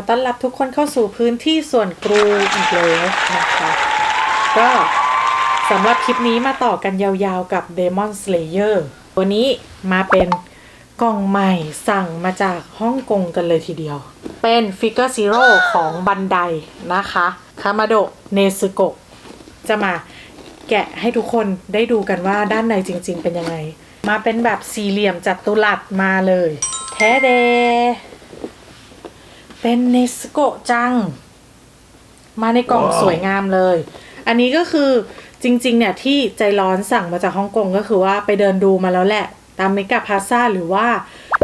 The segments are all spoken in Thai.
อต้อนรับทุกคนเข้าสู่พื้นที่ส่วนกรูอีกแล้วนะคะ ก็สำหรับคลิปนี้มาต่อกันยาวๆกับ Demon Slayer ตัวนี้มาเป็นกล่องใหม่สั่งมาจากฮ่องกงกันเลยทีเดียว เป็นฟิกเกอร์ซีโร่ของบันไดนะคะคามาโดเนซึโกะจะมาแกะให้ทุกคนได้ดูกันว่าด้านในจริงๆเป็นยังไง มาเป็นแบบสี่เหลี่ยมจัตุรัสมาเลย แท้เด เป็นเนสโกะจัง มาในกล่องว้าวสวยงามเลย อันนี้ก็คือจริง ๆ เนี่ย ที่ใจร้อนสั่งมาจากฮ่องกงก็คือว่าไปเดินดูมาแล้วแหละ ตามเมกาพาซาหรือว่า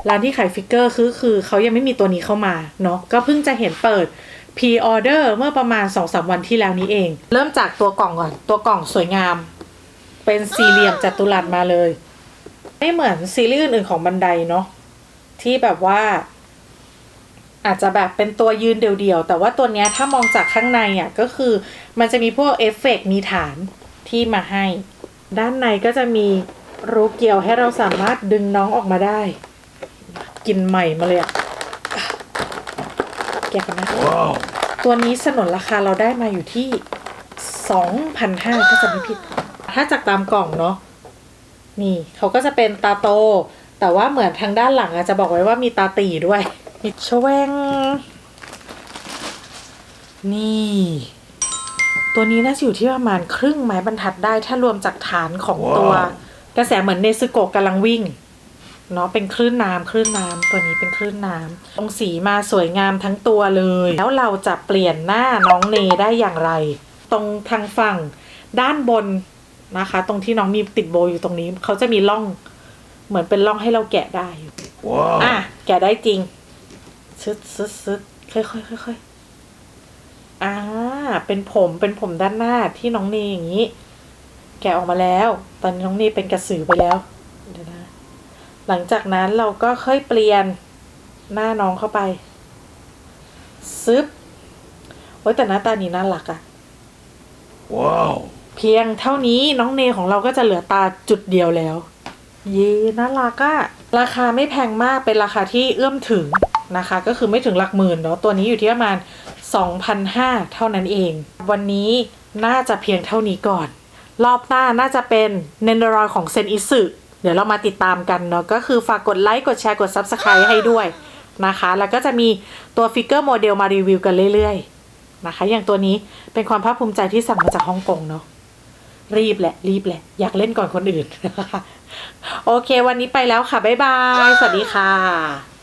ร้านที่ขายฟิกเกอร์คือคือเขายังไม่มีตัวนี้เข้ามาเนาะก็เพิ่งจะเห็นเปิดพ r ออเดอร์เมื่อประมาณ2-3วันที่แล้วนี้เอง เริ่มจากตัวกล่องก่อน ตัวกล่องสวยงาม เป็นสี่เหลี่ยมจัตุรัสมาเลย ไม่เหมือนซีรีส์อื่นๆของบันไดเนาะที่แบบว่า อาจจะแบบเป็นตัวยืนเดี่ยวๆ แต่ว่าตัวเนี้ยถ้ามองจากข้างในอะก็คือมันจะมีพวกเอฟเฟกต์มีฐานที่มาให้ ด้านในก็จะมีรูเกี่ยวให้เราสามารถดึงน้องออกมาได้ กินใหม่มาเลยอะแกะกันนะ Wow. ตัวนี้สนนราคาเราได้มาอยู่ที่2,500ถ้าจำไม่ผิด ถ้าจากตามกล่องเนาะนี่เขาก็จะเป็นตาโต แต่ว่าเหมือนทางด้านหลังอะจะบอกไว้ว่ามีตาตีด้วย มีชแวง นี่ ตัวนี้น่าจะอยู่ที่ประมาณครึ่งไม้บรรทัดได้ถ้ารวมจากฐานของตัวว้าวกระแสเหมือนเนซึโกะกำลังวิ่งเนาะเป็นคลื่นน้ำคลื่นน้ำตัวนี้เป็นคลื่นน้ำตรงสีมาสวยงามทั้งตัวเลย แล้วเราจะเปลี่ยนหน้าน้องเนได้อย่างไร ตรงทางฝั่งด้านบนนะคะ ตรงที่น้องมีติดโบอยู่ตรงนี้เขาจะมีร่อง เหมือนเป็นร่องให้เราแกะได้อยู่ Wow. อะแกะได้จริง ชึดชึดชึดค่อยค่อยค่อยค่อยอ่า เป็นผมเป็นผมด้านหน้าที่น้องเนอย่างนี้ แกะออกมาแล้ว ตอนนี้น้องเนเป็นกระสือไปแล้วเดี๋ยวนะหลังจากนั้นเราก็ค่อยเปลี่ยนหน้าน้องเข้าไป ซึบโอ้ยแต่หน้าตานี้น่ารักอะ Wow. เพียงเท่านี้น้องเนของเราก็จะเหลือตาจุดเดียวแล้ว เย่น่ารักอะราคาไม่แพงมากเป็นราคาที่เอื้อมถึง นะคะ ก็คือไม่ถึงหลักหมื่นเนาะตัวนี้อยู่ที่ประมาณ 2,500 เท่านั้นเอง วันนี้น่าจะเพียงเท่านี้ก่อน รอบหน้าน่าจะเป็นเนนรอยของเซนอิสึเดี๋ยวเรามาติดตามกันเนาะก็คือฝากกดไลค์กดแชร์กด Subscribe ให้ด้วยนะคะ แล้วก็จะมีตัวฟิกเกอร์โมเดลมารีวิวกันเรื่อยๆนะคะ อย่างตัวนี้เป็นความภาคภูมิใจที่สั่งมาจากฮ่องกงเนาะรีบแหละ รีบแหละ อยากเล่นก่อนคนอื่น โอเค วันนี้ไปแล้วค่ะ บ๊ายบาย สวัสดีค่ะ